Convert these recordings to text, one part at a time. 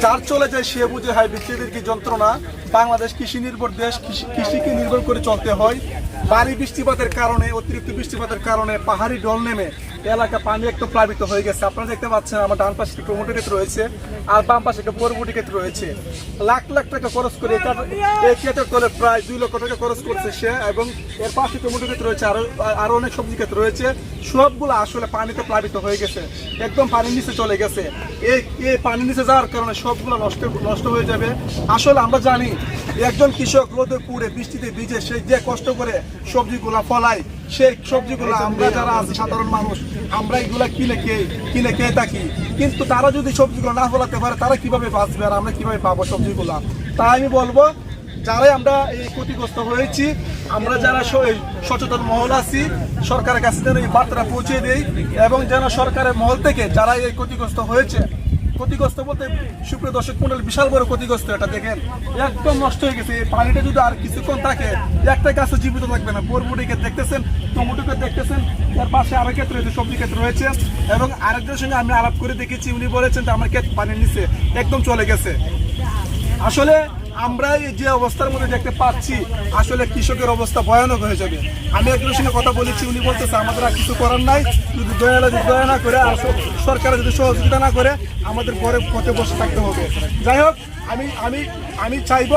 যার চলে যায় সে বুঝে হয় বৃষ্টিদের কি যন্ত্রণা? বাংলাদেশ কৃষি নির্ভর দেশ কৃষি- কৃষিকে নির্ভর করে চলতে হয়। ভারী বৃষ্টিপাতের কারণে অতিরিক্ত বৃষ্টিপাতের কারণে পাহাড়ি ডল নেমে। এলাকা পানি একটু প্লাবিত হয়ে গেছে। আপনারা দেখতে পাচ্ছেন আমার ডান পাশে একটা প্রমোটর ক্ষেত্র রয়েছে আর বাম পাশে একটা পরবর্তী ক্ষেত্র রয়েছে। লাখ লাখ টাকা খরচ করে এই ক্ষেত্রে তোলে প্রায় দুই লক্ষ টাকা খরচ করছে সে এবং এর পাশে টমেটো ক্ষেত্র রয়েছে, আরও আরও অনেক সবজি ক্ষেত্র রয়েছে। সবগুলো আসলে পানিতে প্লাবিত হয়ে গেছে। একদম পানির নিচে চলে গেছে। এই এই পানির নিচে যাওয়ার কারণে সবগুলো নষ্ট নষ্ট হয়ে যাবে। আসলে আমরা জানি, একজন কৃষক রোদে পুড়ে বৃষ্টিতে ভিজে সে যে কষ্ট করে সবজিগুলা ফলায় সেই সবজিগুলো আমরা যারা আছি সাধারণ মানুষ আমরা এগুলা কিনে খেয়ে কিনে খেয়ে থাকি। কিন্তু তারা যদি সবজিগুলো না ফলাতে পারে তারা কীভাবে বাঁচবে আর আমরা কীভাবে পাবো সবজিগুলা? তাই আমি বলব যারাই আমরা এই ক্ষতিগ্রস্ত হয়েছি আমরা যারা সচেতন মহল আছি সরকারের কাছে যেন এই বার্তাটা পৌঁছে দেই এবং যেন সরকারের মহল থেকে যারা এই ক্ষতিগ্রস্ত হয়েছে ক্ষতিগ্রস্ত বলতে সুপ্রিয় দর্শক মন্ডল, বিশাল বড় ক্ষতিগ্রস্ত এটা, দেখেন। একদম নষ্ট হয়ে গেছে। পানিটা যদি আর কিছুক্ষণ থাকে, একটা গাছও জীবিত থাকবে না। বরবুটিকে দেখতেছেন, টমেটোকে দেখতেছেন, তার পাশে আরও ক্ষেত্র রয়েছে, সবজি ক্ষেত্র রয়েছে। এবং আরেকজনের সঙ্গে আমি আলাপ করে দেখেছি, উনি বলেছেন যে আমার ক্ষেত পানির নিচে একদম চলে গেছে। আসলে আমরা এই যে অবস্থার মধ্যে দেখতে পাচ্ছি, আসলে কৃষকের অবস্থা ভয়ানক হয়ে যাবে। আমি একজনের সঙ্গে কথা বলেছি, উনি বলতেছে, আমাদের আর কিছু করার নাই। যদি দয়া যদি দয়া না করে আর সরকার যদি সহযোগিতা না করে, আমাদের পরে পথে বসে থাকতে হবে। যাই হোক, আমি আমি আমি চাইব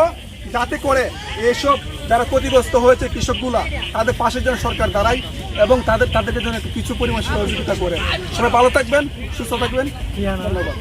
যাতে করে এইসব যারা ক্ষতিগ্রস্ত হয়েছে কৃষকগুলা, তাদের পাশে যেন সরকার দাঁড়ায় এবং তাদের, তাদেরকে যেন কিছু পরিমাণ সহযোগিতা করে। সবাই ভালো থাকবেন, সুস্থ থাকবেন। ধন্যবাদ।